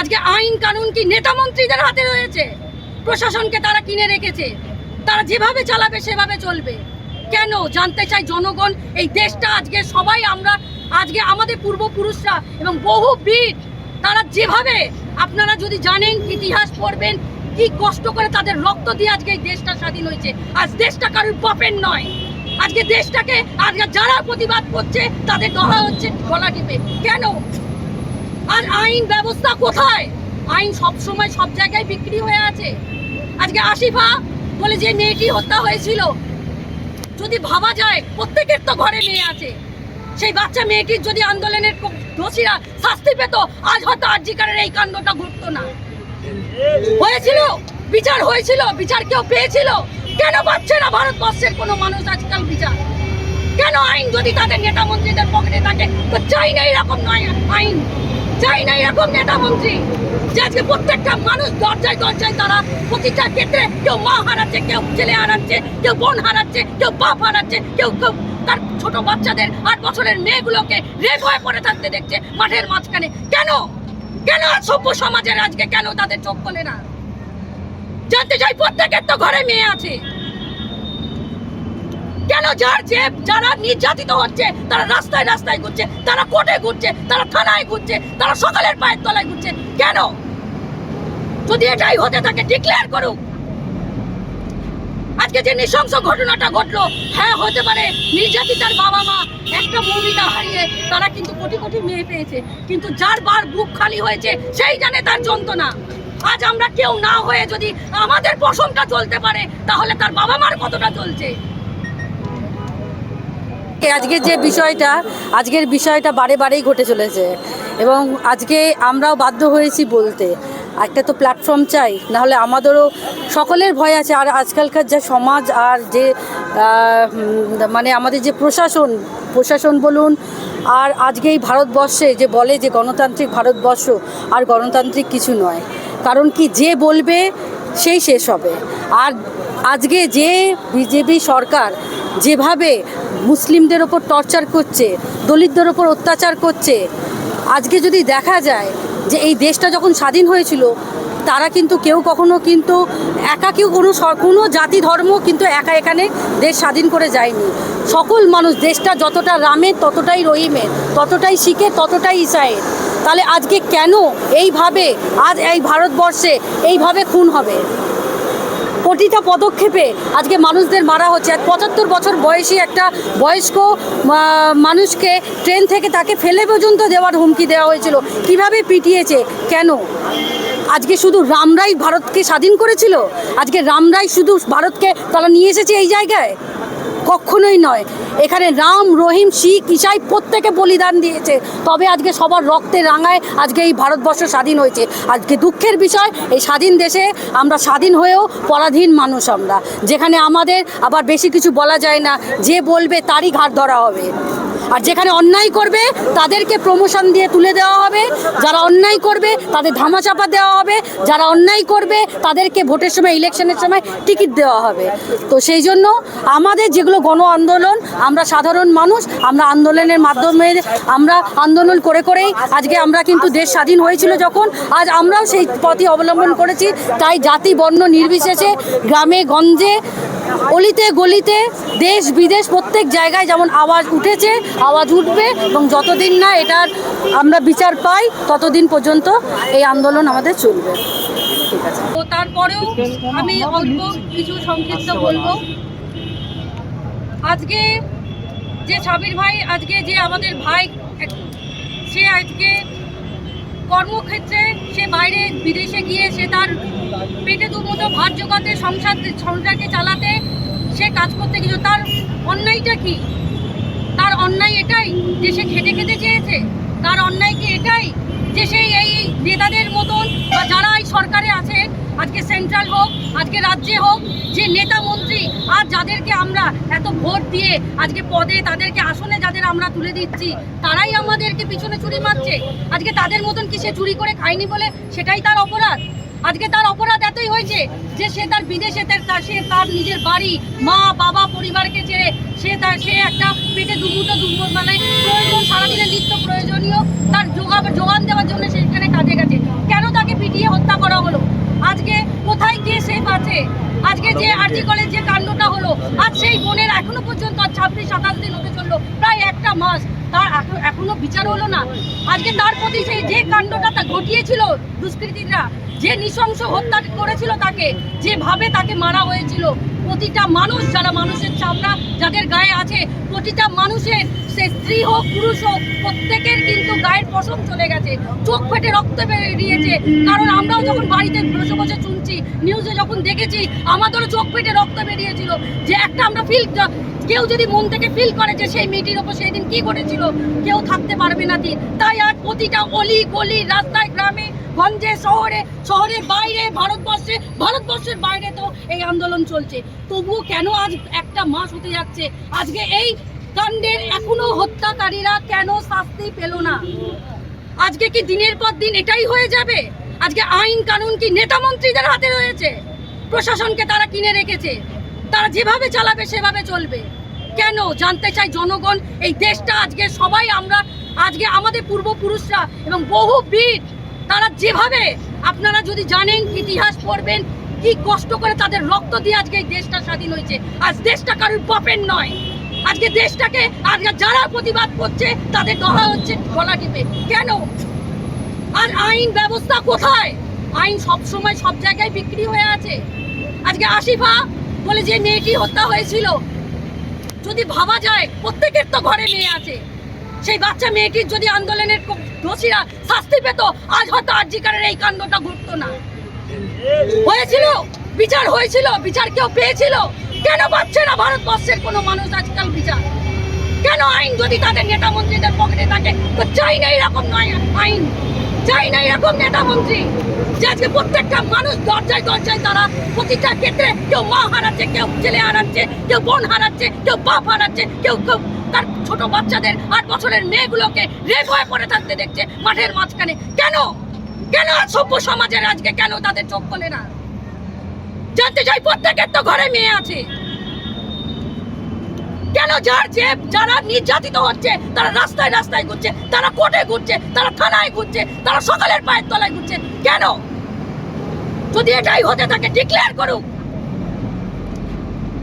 আজকে আইন কানুন কি নেতা মন্ত্রীদের হাতে রয়েছে? প্রশাসনকে তারা কিনে রেখেছে। তারা যেভাবে চালাবে, সেভাবে চলবে। কেন? জানতে চাই জনগণ, এই দেশটা আজকে সবাই আমরা, আজকে আমাদের পূর্বপুরুষরা এবং বহু বীর, তারা যেভাবে, আপনারা যদি জানেন, ইতিহাস পড়বেন, কি কষ্ট করে তাদের রক্ত দিয়ে আজকে এই দেশটা স্বাধীন হয়েছে। আজ দেশটা কারোর পপের নয়। আজকে দেশটাকে, আজকে যারা প্রতিবাদ করছে, তাদের গলা হচ্ছে, গলা টিপে। কেন? আর আইন ব্যবস্থা কোথায়? আইন সব সময় সব জায়গায় বিক্রি হয়ে আছে। আজকে আসিফা বলে যে মেয়েটি হত্যা হয়েছিল। যদি ভাবা যায়, প্রত্যেকের তো ঘরে মেয়ে আছে। সেই বাচ্চা মেয়েটির যদি আন্দোলনের দোষীরা শাস্তি পেত, আজ হয়তো আর্জিকারের এই কাণ্ডটা ঘটতো না। হয়েছিল? বিচার হয়েছিল? বিচার কেউ পেয়েছিল? কেন পাচ্ছে না ভারতবর্ষের কোনো মানুষ আজকাল বিচার? কেন আইন যদি তাদের নেতা মন্ত্রীদের পকেটে থাকে, তো চাই না এরকম নয় আইন। চাই না এরকম নেতা মন্ত্রী। যে আজকে প্রত্যেকটা মানুষ দরজায় দরজায় তারা প্রতিটা ক্ষেত্রে কেউ মা হারাচ্ছে, কেউ ছেলে হারাচ্ছে, কেউ বোন হারাচ্ছে, কেউ বাপ হারাচ্ছে, কেউ কেউ তার ছোট বাচ্চাদের আট বছরের মেয়েগুলোকে রেপ হয়ে পড়ে থাকতে দেখছে মাঠের মাঝখানে। কেন? কেন সভ্য সমাজের আজকে কেন তাদের চোখ খোলে না? জানতে চাই প্রত্যেকের তো ঘরে মেয়ে আছে। কেন যার যে যারা নির্যাতিত হচ্ছে, তারা রাস্তায় রাস্তায় ঘুরছে, তারা কোর্টে ঘুরছে, তারা থানায় ঘুরছে, তারা সকালের পায়ের তলায় ঘুরছে, কেন? যদি এটাই হতে থাকে ডিক্লেয়ার করুক। আজকে যে নৃশংস ঘটনাটা ঘটলো হ্যাঁ হতে পারে, নির্যাতিতার বাবা মা একটা মহিলা হারিয়ে তারা কিন্তু কোটি কোটি মেয়ে পেয়েছে, কিন্তু যার বার বুক খালি হয়েছে, সেই জানে তার যন্ত্রণা। আজ আমরা কেউ না হয়ে যদি আমাদের পশমটা চলতে পারে, তাহলে তার বাবা মার কতটা চলছে আজকে যে বিষয়টা, আজকের বিষয়টা বারে বারেই ঘটে চলেছে। এবং আজকে আমরাও বাধ্য হয়েছি বলতে। একটা তো প্ল্যাটফর্ম চাই, নাহলে আমাদেরও সকলের ভয় আছে। আর আজকালকার যে সমাজ আর যে মানে আমাদের যে প্রশাসন প্রশাসন বলুন, আর আজকে এই ভারতবর্ষে যে বলে যে গণতান্ত্রিক ভারতবর্ষ, আর গণতান্ত্রিক কিছু নয়। কারণ কি, যে বলবে সেই শেষ হবে। আর আজকে যে বিজেপি সরকার যেভাবে মুসলিমদের ওপর টর্চার করছে, দলিতদের ওপর অত্যাচার করছে। আজকে যদি দেখা যায় যে এই দেশটা যখন স্বাধীন হয়েছিল, তারা কিন্তু কেউ কখনো কিন্তু একা কেউ কোনো কোনো জাতি, ধর্ম কিন্তু একা এখানে দেশ স্বাধীন করে যায়নি। সকল মানুষ দেশটা যতটা রামের ততটাই রহিমের ততটাই শিখে ততটাই ইসায়ের তাহলে আজকে কেন এইভাবে, আজ এই ভারতবর্ষে এইভাবে খুন হবে? প্রতিটা পদক্ষেপে আজকে মানুষদের মারা হচ্ছে। এক পঁচাত্তর বছর বয়সী একটা বয়স্ক মানুষকে ট্রেন থেকে তাকে ফেলে পর্যন্ত দেওয়ার হুমকি দেওয়া হয়েছিল। কীভাবে পিটিয়েছে? কেন? আজকে শুধু রামরাই ভারতকে স্বাধীন করেছিল? আজকে রামরাই শুধু ভারতকে তারা নিয়ে এসেছে এই জায়গায়? কখনোই নয়। এখানে রাম, রহিম, শিখ, ইসাই প্রত্যেকে বলিদান দিয়েছে। তবে আজকে সবার রক্তে রাঙায় আজকে এই ভারতবর্ষ স্বাধীন হয়েছে। আজকে দুঃখের বিষয়, এই স্বাধীন দেশে আমরা স্বাধীন হয়েও পরাধীন মানুষ আমরা। যেখানে আমাদের আবার বেশি কিছু বলা যায় না, যে বলবে তারই ঘাট ধরা হবে। আর যেখানে অন্যায় করবে, তাদেরকে প্রমোশন দিয়ে তুলে দেওয়া হবে। যারা অন্যায় করবে, তাদের ধামাচাপা দেওয়া হবে। যারা অন্যায় করবে, তাদেরকে ভোটের সময় ইলেকশনের সময় টিকিট দেওয়া হবে। তো সেই জন্য আমাদের যেগুলো গণ আন্দোলন, আমরা সাধারণ মানুষ, আমরা আন্দোলনের মাধ্যমে, আমরা আন্দোলন করে করেই আজকে আমরা কিন্তু দেশ স্বাধীন হয়েছিল যখন, আজ আমরাও সেই পথই অবলম্বন করেছি। তাই জাতি বর্ণ নির্বিশেষে গ্রামে, গঞ্জে অলিতে গলিতে দেশ বিদেশ প্রত্যেক জায়গায় যেমন আওয়াজ উঠেছে, আওয়াজ উঠবে এবং যতদিন না এটার আমরা বিচার পাই, ততদিন পর্যন্ত এই আন্দোলন আমাদের চলবে। তো তারপরেও আমি অল্প কিছু সংক্ষিপ্ত বলব। আজকে যে সাবির ভাই, আজকে যে আমাদের ভাই সে আজকে কর্মক্ষেত্রে সে বাইরে বিদেশে গিয়ে সে তার পেটে দুমুঠো ভাত জোগাতে, সংসার সংসারকে চালাতে, সে কাজ করতে গেছিল তার অন্যায়টা কি? তার অন্যায় এটাই যে সে খেটে খেতে চেয়েছে? তার অন্যায় কি এটাই যে সে এই নেতাদের মতন বা যারা এই সরকারে আছে, আজকে সেন্ট্রাল হোক, আজকে রাজ্যে হোক, যে নেতা আর যাদেরকে আমরা এত ভোট দিয়ে আজকে পদে তাদেরকে আসনে যাদের আমরা তুলে দিচ্ছি, তারাই আমাদেরকে পিছনে চুরি মারছে। আজকে তাদের মতন কি সে চুরি করে খায়নি বলে? সেটাই তার অপরাধ। আজকে তার অপরাধ এতই হয়েছে যে সে তার বিদেশে সে তার নিজের বাড়ি, মা, বাবা, পরিবারকে ছেড়ে সে তার সে একটা পেটে দুমুটো দুমুটো মানে প্রয়োজন, সারাদিনের নিত্য প্রয়োজনীয় তার যোগা যোগান দেওয়ার জন্য সেখানে কাজে গেছে। কেন তার আজকে কোথায় গিয়ে সেফ আছে? আজকে যে আরজি কলেজ যে কাণ্ডটা হলো আজ সেই বোনের এখনও পর্যন্ত ছাব্বিশ সাতাশ দিন হতে চলল প্রায় একটা মাস। তার এখনও বিচার হলো না। আজকে তার প্রতি সেই যে কাণ্ডটা তা ঘটিয়েছিল দুষ্কৃতীরা যে নৃশংস হত্যা করেছিল তাকে যেভাবে তাকে মারা হয়েছিল প্রতিটা মানুষ, যারা মানুষের চামড়া যাদের গায়ে আছে, প্রতিটা মানুষের সে স্ত্রী হোক, পুরুষ হোক, প্রত্যেকের কিন্তু গায়ের পশম চলে গেছে। চোখ ফেটে রক্ত বেরিয়েছে। কারণ আমরাও যখন বাড়িতে বসে বসে শুনছি নিউজে যখন দেখেছি, আমাদেরও চোখ ফেটে রক্ত বেরিয়েছিল। যে একটা আমরা ফিল কেউ যদি মন থেকে ফিল করে যে সেই মেয়েটির ওপর সেই দিন কি ঘটেছিল, কেউ থাকতে পারবে না দিন তাই আর প্রতিটা অলি গলি রাস্তায় গ্রামে, গঞ্জে, শহরে শহরের বাইরে, ভারতবর্ষে, ভারতবর্ষের বাইরে তো এই আন্দোলন চলছে। তবুও কেন আজ একটা মাস হতে যাচ্ছে? আজকে এই কাণ্ডের এখনও হত্যাকারীরা কেন শাস্তি পেল না? আজকে কি দিনের পর দিন এটাই হয়ে যাবে? আজকে আইন কানুন কি নেতা মন্ত্রীদের হাতে রয়েছে? প্রশাসনকে তারা কিনে রেখেছে? তারা যেভাবে চালাবে, সেভাবে চলবে। কেন? জানতে চাই জনগণ, এই দেশটা আজকে সবাই আমরা, আজকে আমাদের পূর্বপুরুষরা এবং বহু বীর, তারা যেভাবে, আপনারা যদি জানেন, ইতিহাস পড়বেন, কি কষ্ট করে তাদের রক্ত দিয়ে আজকে এই দেশটা স্বাধীন হয়েছে। আজ দেশটা কারোর বাপের নয়। আজকে দেশটাকে, আজকে যারা প্রতিবাদ করছে, তাদের দহা হচ্ছে, গলা টিপে। কেন? আর আইন ব্যবস্থা কোথায়? আইন সব সময় সব জায়গায় বিক্রি হয়ে আছে। আজকে আসিফা বলে যে মেয়েটি হত্যা হয়েছিল? যদি ভাবা যায়, প্রত্যেকের তো ঘরে মেয়ে আছে। সেই বাচ্চা মেয়েটির যদি আন্দোলনের দোষীরা শাস্তি পেত, আজ হয়তো আর্জিকারের এই কাণ্ডটা ঘটতো না। হয়েছিল? বিচার হয়েছিল? বিচার কেউ পেয়েছিল? কেন পাচ্ছে না ভারতবর্ষের কোনো মানুষ আজকাল বিচার? কেন আইন যদি তাদের নেতা মন্ত্রীদের পকেটে থাকে, তো চাই না এরকম নয় আইন। চাই না, এরকম নেতা মন্ত্রী, যে আজকে প্রত্যেকটা মানুষ দরজায় দরজায় তারা প্রতিটা ক্ষেত্রে কেউ মা হারাচ্ছে, কেউ ছেলে হারাচ্ছে, কেউ বোন হারাচ্ছে, কেউ বাপ হারাচ্ছে, কেউ কেউ তার ছোট বাচ্চাদের আট বছরের মেয়েগুলোকে রেপ হয়ে পড়ে থাকতে দেখছে মাঠের মাঝখানে। কেন? কেন সভ্য সমাজের আজকে কেন তাদের চোখ খোলে না? জানতে চাই প্রত্যেকের তো ঘরে মেয়ে আছে। কেন যার যে যারা নির্যাতিত হচ্ছে, তারা রাস্তায় রাস্তায় ঘুরছে, তারা কোর্টে ঘুরছে, তারা থানায় ঘুরছে, তারা সকালের পায়ের তলায় ঘুরছে। কেন? যদি এটাই হতে থাকে ডিক্লেয়ার করুক।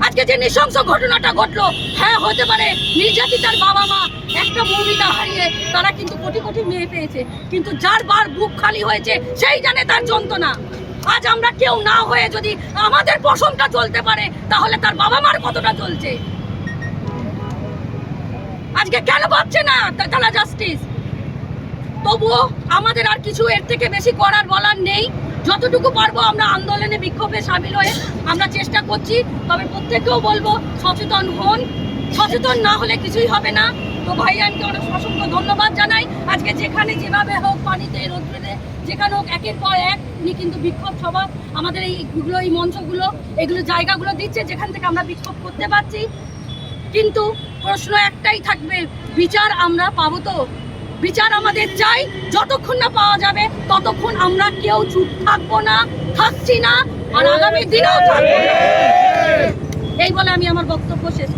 আজকে যে নৃশংস ঘটনাটা ঘটলো হ্যাঁ হতে পারে, নির্যাতিতার বাবা মা একটা মৌমিতা হারিয়ে তারা কিন্তু কোটি কোটি মেয়ে পেয়েছে, কিন্তু যার বার বুক খালি হয়েছে, সেই জানে তার যন্ত্রণা। আজ আমরা কেউ না হয়ে যদি আমাদের পশমটা চলতে পারে, তাহলে তার বাবা মার কতটা চলছে আজকে কেন পাচ্ছে না তালা জাস্টিস তবুও আমাদের আর কিছু এর থেকে বেশি করার বলার নেই। যতটুকু পারব আমরা আন্দোলনে বিক্ষোভে সামিল হয়ে আমরা চেষ্টা করছি, তবে প্রত্যেকেও বলব সচেতন হন। সচেতন না হলে কিছুই হবে না। তো ভাই আমি অনেক অসংখ্য ধন্যবাদ জানাই। আজকে যেখানে যেভাবে হোক পানিতে রোদ্রে যেখানে হোক একের পর এক, উনি কিন্তু বিক্ষোভ সভা, আমাদের এইগুলো এই মঞ্চগুলো, এগুলো জায়গাগুলো দিচ্ছে যেখান থেকে আমরা বিক্ষোভ করতে পারছি। কিন্তু প্রশ্ন একটাই থাকবে, বিচার আমরা পাবো তো বিচার আমাদের চাই, যতক্ষণ না পাওয়া যাবে, ততক্ষণ আমরা কেউ চুপ থাকব না, থাকছি না, আর আগামী দিনেও থাকব। এই বলে আমি আমার বক্তব্য শেষ